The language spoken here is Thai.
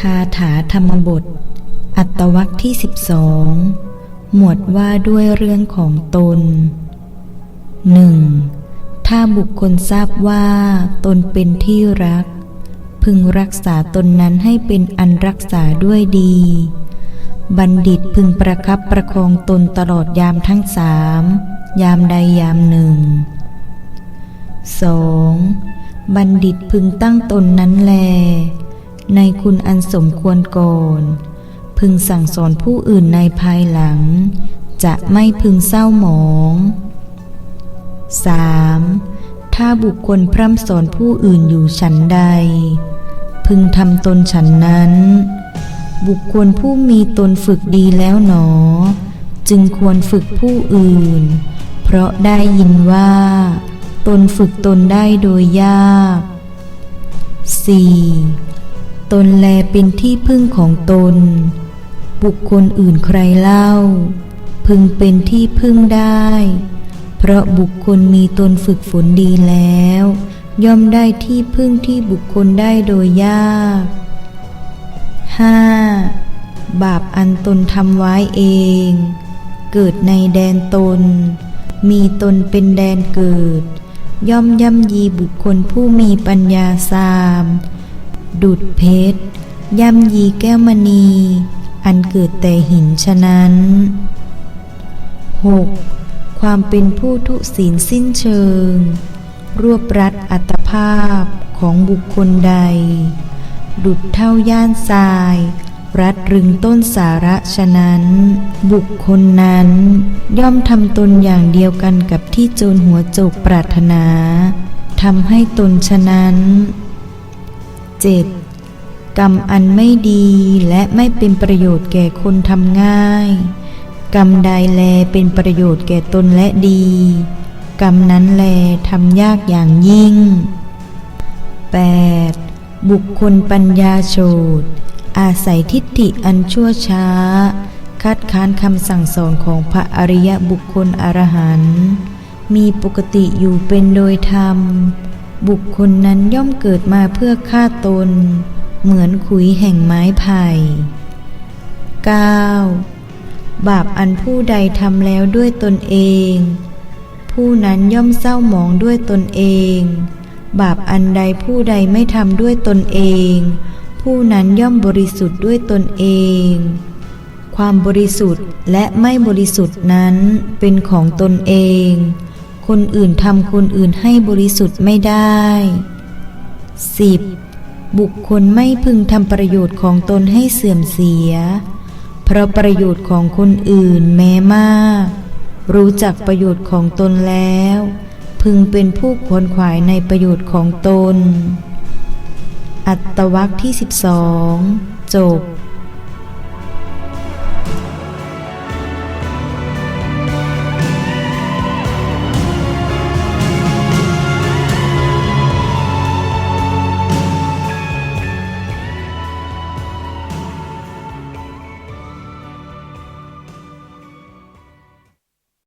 คาถาธรรมบท อัตวรรคที่ 12 หมวดว่าด้วยเรื่องของตน 1. ถ้าบุคคลทราบว่าตนเป็นที่รัก พึงรักษาตนนั้นให้เป็นอันรักษาด้วยดี บัณฑิตพึงประคับประคองตนตลอดยามทั้งสามยามใดยามหนึ่ง 2. บัณฑิตพึงตั้งตนนั้นแล ในคุณอันสมควรก่อนพึงสั่งสอนผู้อื่นในภายหลัง จะไม่พึงเศร้าหมอง 3. ถ้าบุคคลพร่ำสอนผู้อื่นอยู่ฉันใด พึงทำตนฉันนั้น บุคคลผู้มีตนฝึกดีแล้วหนอ จึงควรฝึกผู้อื่น เพราะได้ยินว่า ตนฝึกตนได้โดยยาก 4. ตนแลเป็นที่พึ่งของตน บุคคลอื่นใครเล่า พึงเป็นที่พึ่งได้ เพราะบุคคลมีตนฝึกฝนดีแล้ว ย่อมได้ที่พึ่งที่บุคคลได้โดยยาก 5. บาปอันตนทำไว้เอง เกิดในแดนตน มีตนเป็นแดนเกิด ย่อมย่ำยีบุคคลผู้มีปัญญาสาม ดุดเพชรย่ำยีแก้วมณี อันเกิดแต่หินฉะนั้น 6. ความเป็นผู้ทุศีลสิ้นเชิง รวบรัดอัตภาพของบุคคลใด ดุดเท่าย่านทราย รัดรึงต้นสาระฉะนั้น บุคคลนั้นย่อมทำตนอย่างเดียวกันกับที่โจรหัวโจกปรารถนาทำให้ตนฉะนั้น 7. กรรมอันไม่ดีและไม่เป็นประโยชน์แก่คนทำง่าย กรรมใดแลเป็นประโยชน์แก่ตนและดี กรรมนั้นแลทำยากอย่างยิ่ง 8. บุคคลปัญญาโฉดอาศัยทิฏฐิอันชั่วช้า คัดค้านคำสั่งสอนของพระอริยบุคคลอรหันต์มีปกติอยู่เป็นโดยธรรม บุคคลนั้นย่อมเกิดมาเพื่อฆ่าตน เหมือนขุยแห่งไม้ไผ่ 9. บาปอันผู้ใดทำแล้วด้วยตนเอง ผู้นั้นย่อมเศร้าหมองด้วยตนเอง บาปอันใดผู้ใดไม่ทำด้วยตนเอง ผู้นั้นย่อมบริสุทธิ์ด้วยตนเอง ความบริสุทธิ์และไม่บริสุทธิ์นั้นเป็นของตนเอง คนอื่นทำคนอื่นให้บริสุทธิ์ไม่ได้ 10. บุคคลไม่พึงทำประโยชน์ของตนให้เสื่อมเสีย เพราะประโยชน์ของคนอื่นแม้มาก รู้จักประโยชน์ของตนแล้ว พึงเป็นผู้ขวนขวายในประโยชน์ของตน อัตวรรคที่ 12 จบ